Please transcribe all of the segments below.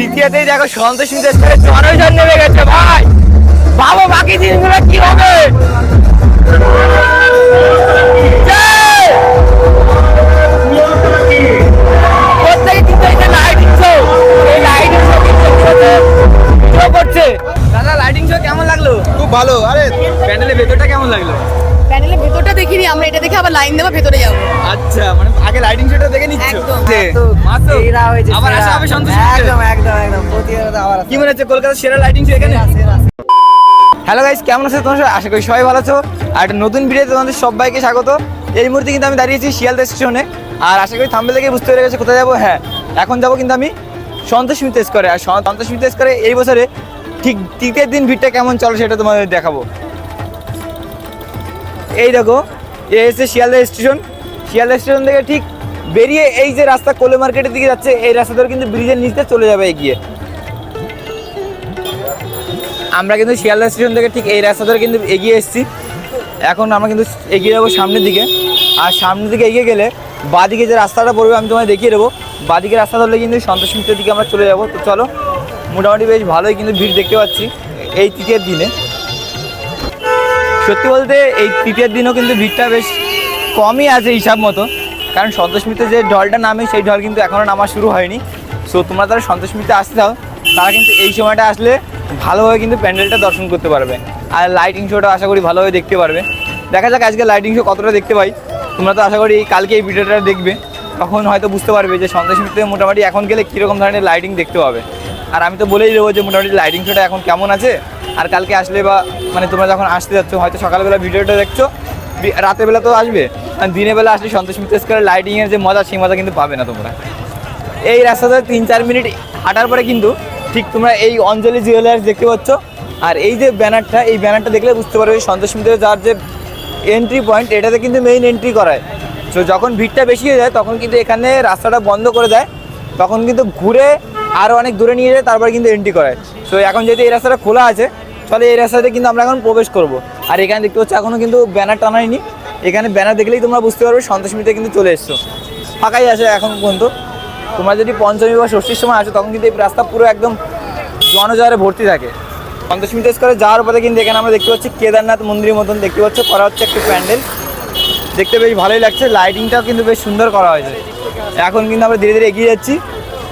দ্বিতীয়তেই দেখো সন্তোষ সাথে জনজন নেমে গেছে ভাই। ভাবো বাকি দিনগুলো কি হবে? দাদা লাইটিং শো কেমন লাগল? খুব ভালো। আরে প্যান্ডেলের ভেতরটা কেমন লাগল? প্যানেলের ভেতরটা দেখিনি আমরা এটা দেখে আবার লাইন দেবো ভেতরে যাব। আচ্ছা মানে আগে লাইটিং শোটা দেখে নিচ্ছ? সেরা হয়েছে আবার। আসা হবে সন্তোষ একদম একদম একদম প্রতিবারে আবার কি মনে হচ্ছে কলকাতার সেরা লাইটিং শো এখানে। হ্যালো গাইস কেমন আছো তোমার? আশা করি সবাই ভালো আছো। আর একটা নতুন ভিডিওতে তোমাদের সবাইকে স্বাগত। এই মুহূর্তে কিন্তু আমি দাঁড়িয়েছি শিয়ালদা স্টেশনে। আর আশা করি থাম্বেল থেকে বুঝতে পেরে গেছে কোথায় যাব? হ্যাঁ এখন যাব কিন্তু আমি সন্তোষ মিত্র করে আর সন্ত- সন্তোষ মিত্র স্কোয়ারে এই বছরে ঠিক তৃতীয় দিন ভিড়টা কেমন চলে সেটা তোমাদের দেখাবো। এই দেখো এ এসে শিয়ালদা স্টেশন। শিয়ালদা স্টেশন থেকে ঠিক বেরিয়ে এই যে রাস্তা কোলে মার্কেটের দিকে যাচ্ছে, এই রাস্তা ধরে কিন্তু ব্রিজের নিচে চলে যাবে এগিয়ে। আমরা কিন্তু শিয়ালদা স্টেশন থেকে ঠিক এই রাস্তা ধরে কিন্তু এগিয়ে এসেছি। এখন আমরা কিন্তু এগিয়ে যাব সামনের দিকে। আর সামনের দিকে এগিয়ে গেলে বাদিকে যে রাস্তাটা পড়বে, আমি তোমায় দেখিয়ে দেবো। বাদিকে রাস্তা ধরলে কিন্তু সন্তোষ মিত্রের দিকে আমরা চলে যাব। তো চলো, মোটামুটি বেশ ভালোই কিন্তু ভিড় দেখতে পাচ্ছি এই তৃতীয় দিনে। সত্যি বলতে এই তৃতীয় দিনও কিন্তু ভিড়টা বেশ কমই আছে হিসাব মতো। কারণ সন্তোষ মিত্রের যে ঢলটা নামে, সেই ঢল কিন্তু এখনও নামা শুরু হয়নি। সো তোমরা তারা সন্তোষ আসতে চাও তারা কিন্তু এই সময়টা আসলে ভালোভাবে কিন্তু প্যান্ডেলটা দর্শন করতে পারবে। আর লাইটিং শোটা আশা করি ভালোভাবে দেখতে পারবে। দেখা যাক আজকে লাইটিং শো কতটা দেখতে পাই। তোমরা তো আশা করি কালকে এই ভিডিওটা দেখবে। তখন হয়তো বুঝতে পারবে যে মিত্রে মোটামুটি এখন গেলে কীরকম ধরনের লাইটিং দেখতে পাবে। আর আমি তো বলেই দেবো যে মোটামুটি লাইটিং শোটা এখন কেমন আছে। আর কালকে আসলে বা মানে তোমরা যখন আসতে যাচ্ছ, হয়তো সকালবেলা ভিডিওটা দেখছ। রাতের বেলা তো আসবে, আর দিনের বেলা আসলে সন্তোষ মিত্র স্কোয়ারের লাইটিংয়ের যে মজা, সেই মজা কিন্তু পাবে না তোমরা। এই রাস্তাতে তিন চার মিনিট হাঁটার পরে কিন্তু ঠিক তোমরা এই অঞ্জলি জুয়েলার্স দেখতে পাচ্ছ। আর এই যে ব্যানারটা, এই ব্যানারটা দেখলে বুঝতে পারবে সন্তোষ মিত্রের যার যে এন্ট্রি পয়েন্ট এটাতে কিন্তু মেইন এন্ট্রি করায়। তো যখন ভিড়টা বেশি হয়ে যায়, তখন কিন্তু এখানে রাস্তাটা বন্ধ করে দেয়। তখন কিন্তু ঘুরে আরও অনেক দূরে নিয়ে যায়, তারপরে কিন্তু এন্ট্রি করায়। তো এখন যেহেতু এই রাস্তাটা খোলা আছে ফলে এই রাস্তাতে কিন্তু আমরা এখন প্রবেশ করব। আর এখানে দেখতে পাচ্ছ এখনও কিন্তু ব্যানার টানায়নি। এখানে ব্যানার দেখলেই তোমরা বুঝতে পারবে সন্তোষ মিত্রে কিন্তু চলে এসছো। ফাঁকাই আছে এখন পর্যন্ত। তোমরা যদি পঞ্চমী বা ষষ্ঠীর সময় আসো, তখন কিন্তু এই রাস্তা পুরো একদম জনজয়ে ভর্তি থাকে। সন্তোষ মিত্র স্কোয়ারে যাওয়ার পরে কিন্তু এখানে আমরা দেখতে পাচ্ছি, কেদারনাথ মন্দিরের মতন দেখতে পাচ্ছ, করা হচ্ছে একটা প্যান্ডেল। দেখতে বেশ ভালোই লাগছে লাইটিংটাও কিন্তু বেশ সুন্দর করা হয়েছে। এখন কিন্তু আমরা ধীরে ধীরে এগিয়ে যাচ্ছি।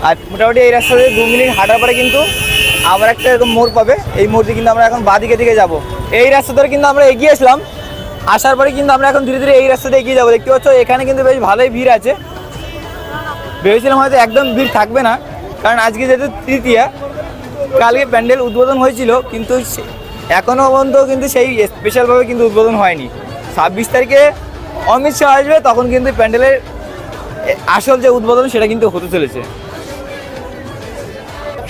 আর মোটামুটি এই রাস্তা দিয়ে দু মিনিট হাঁটার পরে কিন্তু আবার একটা এরকম মোড় পাবে। এই মোড়ে কিন্তু আমরা এখন বাদিকে দিকে যাব। এই রাস্তা ধরে কিন্তু আমরা এগিয়ে আসলাম। আসার পরে কিন্তু আমরা এখন ধীরে ধীরে এই রাস্তাতে এগিয়ে যাব। দেখতে পাচ্ছ, এখানে কিন্তু বেশ ভালোই ভিড় আছে। ভেবেছিলাম হয়তো একদম ভিড় থাকবে না, কারণ আজকে যেহেতু তৃতীয়া, কালকে প্যান্ডেল উদ্বোধন হয়েছিল, কিন্তু এখনও পর্যন্ত কিন্তু সেই স্পেশালভাবে কিন্তু উদ্বোধন হয়নি। ছাব্বিশ তারিখে অমিত শাহ আসবে, তখন কিন্তু প্যান্ডেলের আসল যে উদ্বোধন, সেটা কিন্তু হতে চলেছে।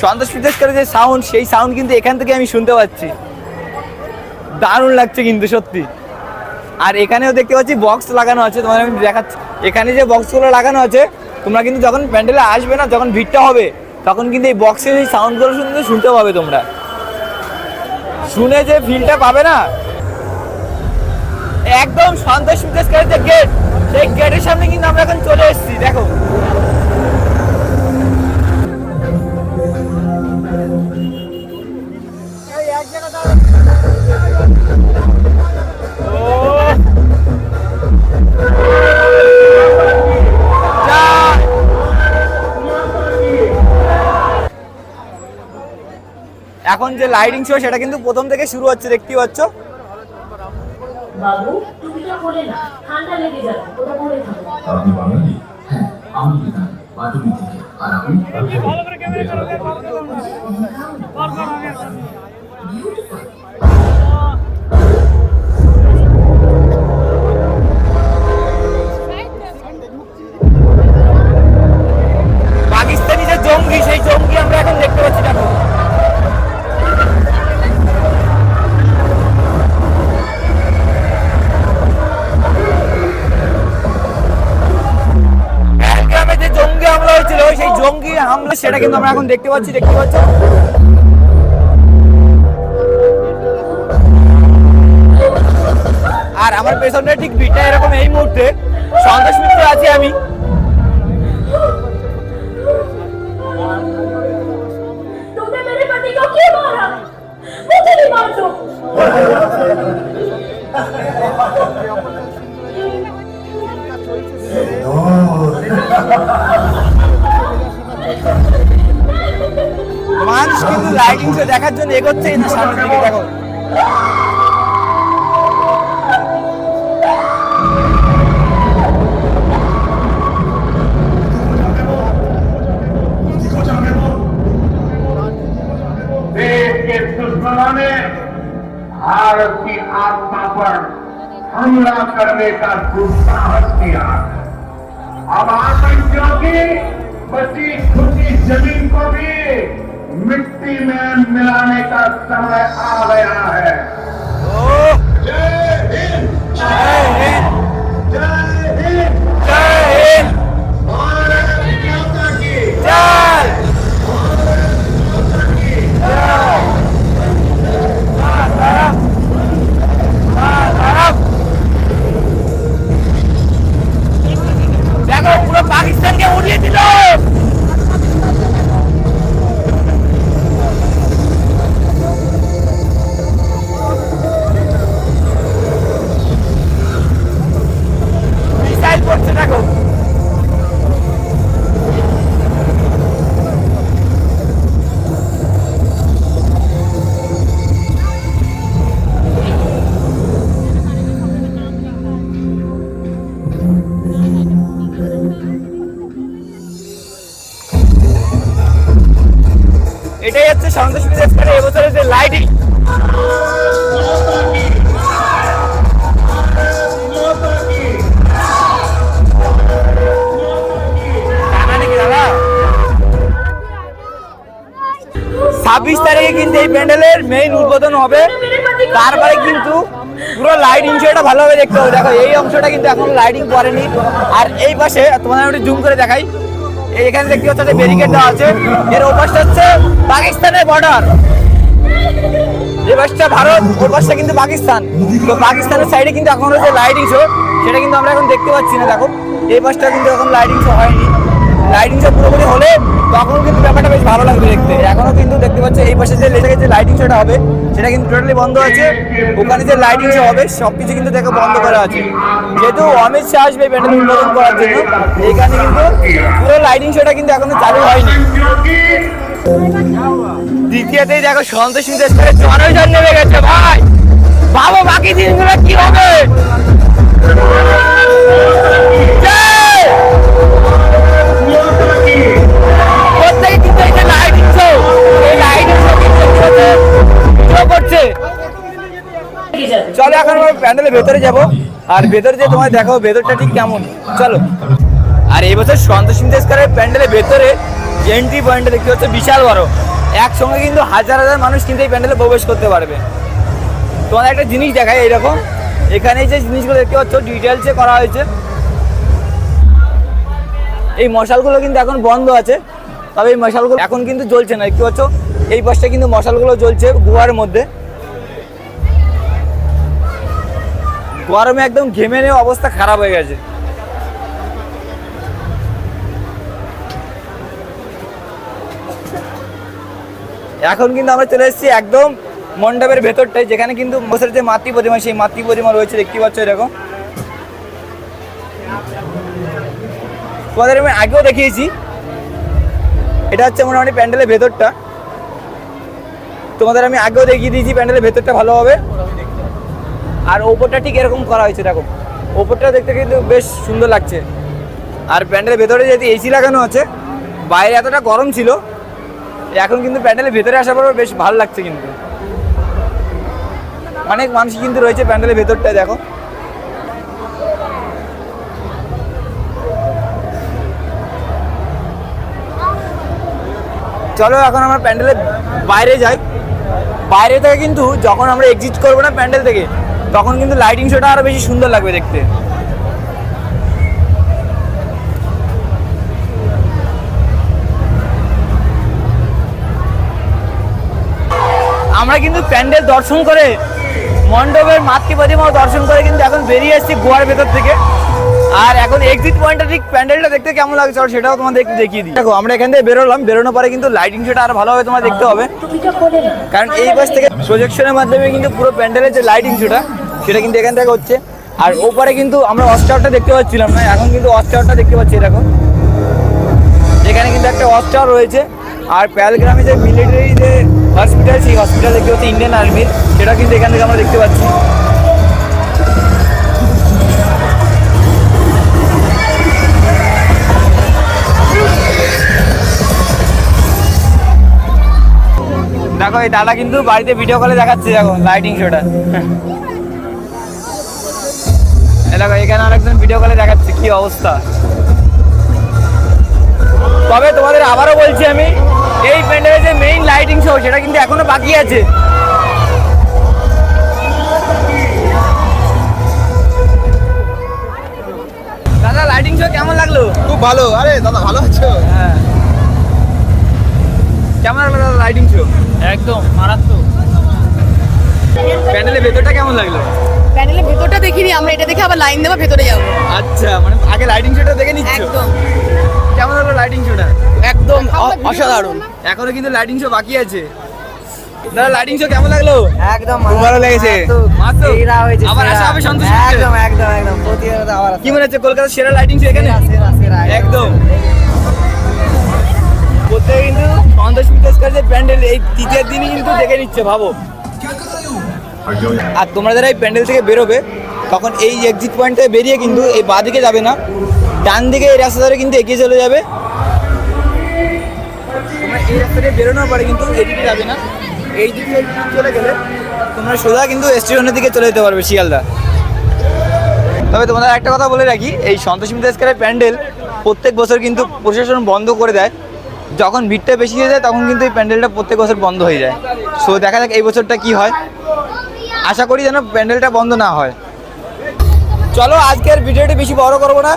সন্তোষ পিতাস্করের যে সাউন্ড সেই সাউন্ড কিন্তু এখান থেকে আমি শুনতে পাচ্ছি। দারুণ লাগছে কিন্তু সত্যি। আর এখানেও দেখতে পাচ্ছি বক্স লাগানো আছে, তোমাদের আমি দেখাচ্ছি। এখানে যে বক্সগুলো লাগানো আছে, তোমরা কিন্তু যখন প্যান্ডেলে আসবে না, যখন ভিড়টা হবে, তখন কিন্তু এই বক্সের এই সাউন্ডগুলো শুনতে শুনতে পাবে তোমরা। শুনে যে ফিলটা পাবে না, একদম সন্তোষ মিত্রের যে গেট সেই গেটের সামনে কিন্তু আমরা এখন চলে এসেছি, দেখো। যে লাইটিং শো সেটা কিন্তু প্রথম থেকে শুরু হচ্ছে দেখতে পাচ্ছ। বাবু টুপিটা না ঠান্ডা লেগে যাবে ওটা পরে থাকো আপনি বাঙালি? হ্যাঁ আমি বিধান থেকে। আর পাকিস্তানি জঙ্গি হামলা সেটা কিন্তু আমরা এখন দেখতে পাচ্ছি দেখতে পাচ্ছি আর আমার পেছনে ঠিক ভিড়টা এরকম এই মুহূর্তে সন্তোষ মিত্র আছি আমি। मुझे মানুষ কিন্তু লাইটিং শো দেখার জন্য এগোচ্ছে এই যে সামনের দিকে দেখো देश के दुश्मनों ने भारत की आत्मा पर हमला करने का दुस्साहस किया अब आतंकियों की बची खुची ज़मीन को भी मिट्टी में मिलाने का समय आ गया है। जय हिंद। जय हिंद। এটাই হচ্ছে সন্তোষ বিদেশকারের এবছরের যে লাইটিং ছাব্বিশ তারিখে কিন্তু এই প্যান্ডেলের মেইন উদ্বোধন হবে। তারপরে কিন্তু পুরো লাইটিং শোটা ভালোভাবে দেখতে হবে। দেখো, এই অংশটা কিন্তু এখন লাইটিং করেনি। আর এই পাশে তোমাদের আমি জুম করে দেখাই। এখানে দেখতে পাচ্ছ ব্যারিকেড দেওয়া আছে। এর ওপাশটা হচ্ছে পাকিস্তানের বর্ডার এই পাশটা ভারত পাশটা কিন্তু পাকিস্তান। তো পাকিস্তানের সাইডে কিন্তু এখন হচ্ছে লাইটিং শো সেটা কিন্তু আমরা এখন দেখতে পাচ্ছি না, দেখো। এই পাশটা কিন্তু এখন লাইটিং শো হয়নি। লাইটিং শো পুরোপুরি হলে তখন কিন্তু ব্যাপারটা বেশ ভালো লাগবে দেখতে। এখনও কিন্তু দেখতে পাচ্ছ এই পাশে যে লেগে যে লাইটিং শোটা হবে সেটা কিন্তু টোটালি বন্ধ আছে। ওখানে যে লাইটিং হবে সব কিছু কিন্তু দেখো বন্ধ করা আছে। যেহেতু অমিত শাহ আসবে ব্যান্ডেল উদ্বোধন করার জন্য এইখানে কিন্তু পুরো লাইটিং শোটা কিন্তু এখনও চালু হয়নি। দ্বিতীয়তেই দেখো সন্তোষ মিত্রের জনজন নেমে গেছে, ভাই। বাবা, বাকি দিনগুলো কি হবে? প্যান্ডেলের ভেতরে যাব। আর ভেতরে যে তোমায় দেখো ভেতরটা ঠিক কেমন। চলো। আর এই বছর সন্তোষ মিতেশকারের প্যান্ডেলের ভেতরে এন্ট্রি পয়েন্টে দেখতে হচ্ছে বিশাল বড়। একসঙ্গে কিন্তু হাজার হাজার মানুষ কিন্তু এই প্যান্ডেলে প্রবেশ করতে পারবে। তোমাদের একটা জিনিস দেখায় এইরকম। এখানে যে জিনিসগুলো দেখতে পাচ্ছ ডিটেলসে করা হয়েছে। এই মশালগুলো কিন্তু এখন বন্ধ আছে। তবে এই মশালগুলো এখন কিন্তু জ্বলছে না। দেখতে পাচ্ছ, এই পাশটা কিন্তু মশালগুলো জ্বলছে গুহার মধ্যে। গরমে একদম ঘেমে নিয়ে অবস্থা খারাপ হয়ে গেছে। এখন কিন্তু আমরা চলে এসেছি একদম মণ্ডপের ভেতরটায় যেখানে কিন্তু বছরের যে মাতৃ প্রতিমা, সেই মাতৃ প্রতিমা রয়েছে, দেখতে পাচ্ছ এরকম। তোমাদের আমি আগেও দেখিয়েছি। এটা হচ্ছে মোটামুটি প্যান্ডেলের ভেতরটা। তোমাদের আমি আগেও দেখিয়ে দিয়েছি প্যান্ডেলের ভেতরটা ভালো হবে আর ওপরটা ঠিক এরকম করা হয়েছে, দেখো। ওপরটা দেখতে কিন্তু বেশ সুন্দর লাগছে। আর প্যান্ডেলের ভেতরে যেহেতু এসি লাগানো আছে, বাইরে এতটা গরম ছিল, এখন কিন্তু প্যান্ডেলের ভেতরে আসার পর বেশ ভালো লাগছে কিন্তু। অনেক মানুষ কিন্তু রয়েছে প্যান্ডেলের ভেতরটায়, দেখো। চলো এখন আমরা প্যান্ডেলের বাইরে যাই। বাইরে থেকে কিন্তু যখন আমরা এক্সিট করব না প্যান্ডেল থেকে তখন কিন্তু লাইটিং শোটা আরও বেশি সুন্দর লাগবে দেখতে। আমরা কিন্তু প্যান্ডেল দর্শন করে মণ্ডপের মাতৃ প্রতিমাও দর্শন করে কিন্তু এখন বেরিয়ে এসেছি গোয়ার ভেতর থেকে। আর এখন এক্সিট পয়েন্টটা ঠিক প্যান্ডেলটা দেখতে কেমন লাগছে চলো সেটাও তোমাদের একটু দেখিয়ে দিই। দেখো আমরা এখান থেকে বেরোলাম বেরোনোর পরে কিন্তু লাইটিং শোটা আর ভালোভাবে তোমার দেখতে হবে। কারণ এই পাশ থেকে প্রজেকশনের মাধ্যমে কিন্তু পুরো প্যান্ডেলের যে লাইটিং শোটা সেটা কিন্তু এখান থেকে হচ্ছে। আর ওপারে কিন্তু আমরা অস্টারটা দেখতে পাচ্ছিলাম না, এখন কিন্তু অস্টারটা দেখতে পাচ্ছি এরকম এখানে কিন্তু একটা অস্টার রয়েছে, আর প্যালগ্রামে যে মিলিটারি যে হসপিটাল সেই হসপিটাল দেখতে পাচ্ছি ইন্ডিয়ান আর্মির সেটা কিন্তু এখান থেকে আমরা দেখতে পাচ্ছি। দেখো, এই দাদা কিন্তু বাড়িতে ভিডিও কলে দেখাচ্ছে, দেখো লাইটিং শোটা এই দেখো এখানে আরেকজন ভিডিও কলে দেখাচ্ছে কি অবস্থা? তবে তোমাদের আবারও বলছি আমি এই প্যান্ডেলের যে মেইন লাইটিং শো সেটা কিন্তু এখনও বাকি আছে। দাদা লাইটিং শো কেমন লাগল? খুব ভালো আরে দাদা ভালো আছো? হ্যাঁ। কেমন লাগল দাদা লাইটিং শো একদম মারাত্মক। প্যান্ডেলের ভেতরটা কেমন লাগল? প্যান্ডেলের ভেতরটা দেখিনি আমরা এটা দেখে আবার লাইন দেবো ভেতরে যাব। আচ্ছা মানে আগে লাইটিং শোটা দেখে নিচ্ছ? একদম। কেমন লাগল লাইটিং শোটা একদম অসাধারণ। এখনও কিন্তু লাইটিং শো বাকি আছে। দাদা লাইটিং শো কেমন লাগল? একদম ভালো লেগেছে। আবার। আসা হবে সন্তোষ একদম একদম একদম প্রতিবার আবার কি মনে হচ্ছে কলকাতার সেরা লাইটিং শো এখানে? সেরা, সেরা, সেরা, একদম। প্রত্যেকে কিন্তু সন্তোষ মিত্রের যে প্যান্ডেল এই তৃতীয় দিনই কিন্তু দেখে নিচ্ছে ভাবো। আর তোমরা যারা এই প্যান্ডেল থেকে বেরোবে, তখন এই এক্সিট পয়েন্ট বেরিয়ে কিন্তু এই বাঁ দিকে যাবে না। ডান দিকে এই রাস্তা ধরে কিন্তু এগিয়ে চলে যাবে। এই রাস্তা থেকে বেরোনোর পরে কিন্তু এদিকে যাবে না। এই দিকে চলে গেলে তোমরা সোজা কিন্তু স্টেশনের দিকে চলে যেতে পারবে শিয়ালদা। তবে তোমাদের একটা কথা বলে রাখি, এই সন্তোষ মিত্র স্কোয়ারের প্যান্ডেল প্রত্যেক বছর কিন্তু প্রশাসন বন্ধ করে দেয়। যখন ভিড়টা বেশি হয়ে যায়, তখন কিন্তু এই প্যান্ডেলটা প্রত্যেক বছর বন্ধ হয়ে যায়। সো দেখা যাক এই বছরটা কি হয়। আশা করি যেন প্যান্ডেলটা বন্ধ না হয়। চলো, আজকের ভিডিওটি বেশি বড় করব না।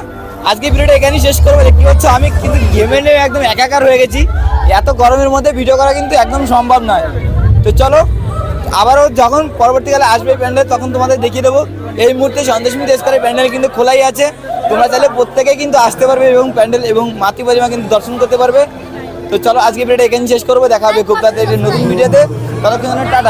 আজকে ভিডিওটা এখানেই শেষ করব। দেখতে পাচ্ছ, আমি কিন্তু গেমে নিয়ে একদম একাকার হয়ে গেছি। এত গরমের মধ্যে ভিডিও করা কিন্তু একদম সম্ভব নয়। তো চলো, আবারও যখন পরবর্তীকালে আসবে প্যান্ডেল, তখন তোমাদের দেখিয়ে দেবো। এই মুহূর্তে সন্দেশ মিত্র স্কোয়ারের প্যান্ডেল কিন্তু খোলাই আছে। তোমরা চাইলে প্রত্যেকে কিন্তু আসতে পারবে এবং প্যান্ডেল এবং মাতৃ কিন্তু দর্শন করতে পারবে। তো চলো আজকে ভিডিওটা এখানে শেষ করব। দেখা হবে খুব তাড়াতাড়ি নতুন ভিডিওতে। ততক্ষণ টাটা।